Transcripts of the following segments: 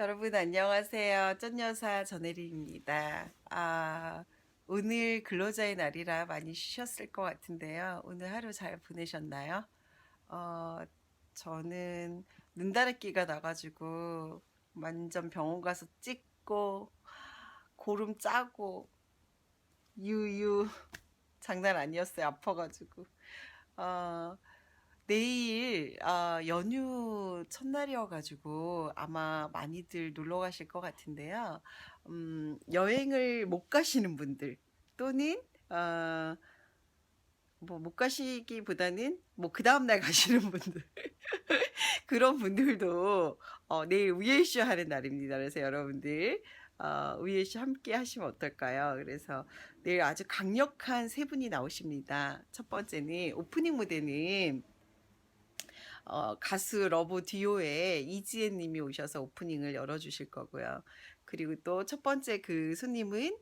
여러분 안녕하세요. 쩐여사 전혜리입니다. 아, 오늘 근로자의 날이라 많이 쉬셨을 것 같은데요. 오늘 하루 잘 보내셨나요? 어, 저는 눈다래끼가 나가지고 완전 병원 가서 찍고 고름 짜고 유유 장난 아니었어요. 아파가지고. 어, 내일 어, 연휴 첫날이어가지고 아마 많이들 놀러 가실 것 같은데요. 음, 여행을 못 가시는 분들 또는 어, 뭐못 가시기보다는 뭐 그 다음 날 가시는 분들 그런 분들도 어, 내일 우예쇼 하는 날입니다. 그래서 여러분들 어, 우예쇼 함께 하시면 어떨까요? 그래서 내일 아주 강력한 세 분이 나오십니다. 첫 번째는 오프닝 무대는 어, 가수 러브 디오의 이지혜 님이 오셔서 오프닝을 열어주실 거고요. 그리고 또 첫 번째 그 손님은,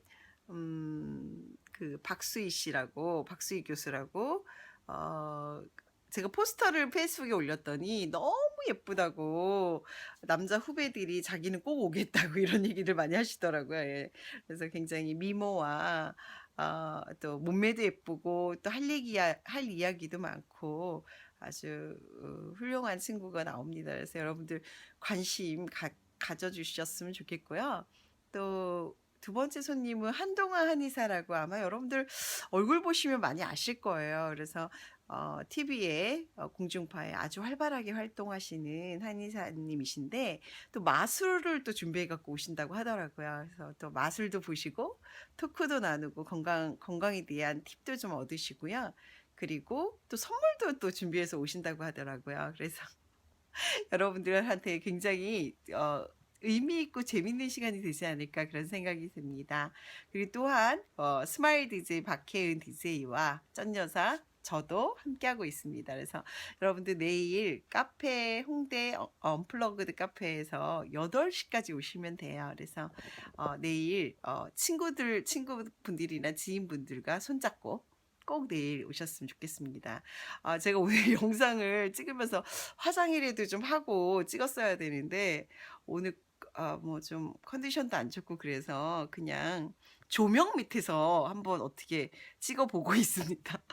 음, 그 박수희 씨라고, 박수희 교수라고, 어, 제가 포스터를 페이스북에 올렸더니 너무 예쁘다고 남자 후배들이 자기는 꼭 오겠다고 이런 얘기를 많이 하시더라고요. 예. 그래서 굉장히 미모와 어, 또 몸매도 예쁘고 또 할 얘기 할 이야기도 많고 아주 어, 훌륭한 친구가 나옵니다. 그래서 여러분들 관심 가, 가져주셨으면 좋겠고요. 또 두 번째 손님은 한동안 한의사라고 아마 여러분들 얼굴 보시면 많이 아실 거예요. 그래서 어, TV에 어, 공중파에 아주 활발하게 활동하시는 한의사님이신데 또 마술을 또 준비해 갖고 오신다고 하더라고요. 그래서 또 마술도 보시고 토크도 나누고 건강 건강에 대한 팁도 좀 얻으시고요. 그리고 또 선물도 또 준비해서 오신다고 하더라고요. 그래서 여러분들한테 굉장히 어, 의미 있고 재밌는 시간이 되지 않을까 그런 생각이 듭니다. 그리고 또한 어, 스마일 DJ 박혜은 DJ와 쩐여사 저도 함께하고 있습니다. 그래서 여러분들 내일 카페 홍대 어- 언플러그드 카페에서 8시까지 오시면 돼요. 그래서 어, 내일 어, 친구들 친구분들이나 지인분들과 손잡고 꼭 내일 오셨으면 좋겠습니다. 아, 제가 오늘 영상을 찍으면서 화장이라도 좀 하고 찍었어야 되는데 오늘 아, 뭐 좀 컨디션도 안 좋고 그래서 그냥 조명 밑에서 한번 어떻게 찍어보고 있습니다.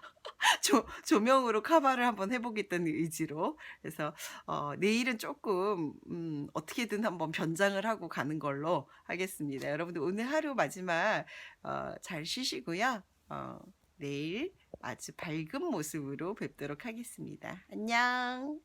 조, 조명으로 카바를 한번 해보겠다는 의지로. 그래서, 어, 내일은 조금, 음, 어떻게든 한번 변장을 하고 가는 걸로 하겠습니다. 여러분들 오늘 하루 마지막, 어, 잘 쉬시고요. 어, 내일 아주 밝은 모습으로 뵙도록 하겠습니다. 안녕!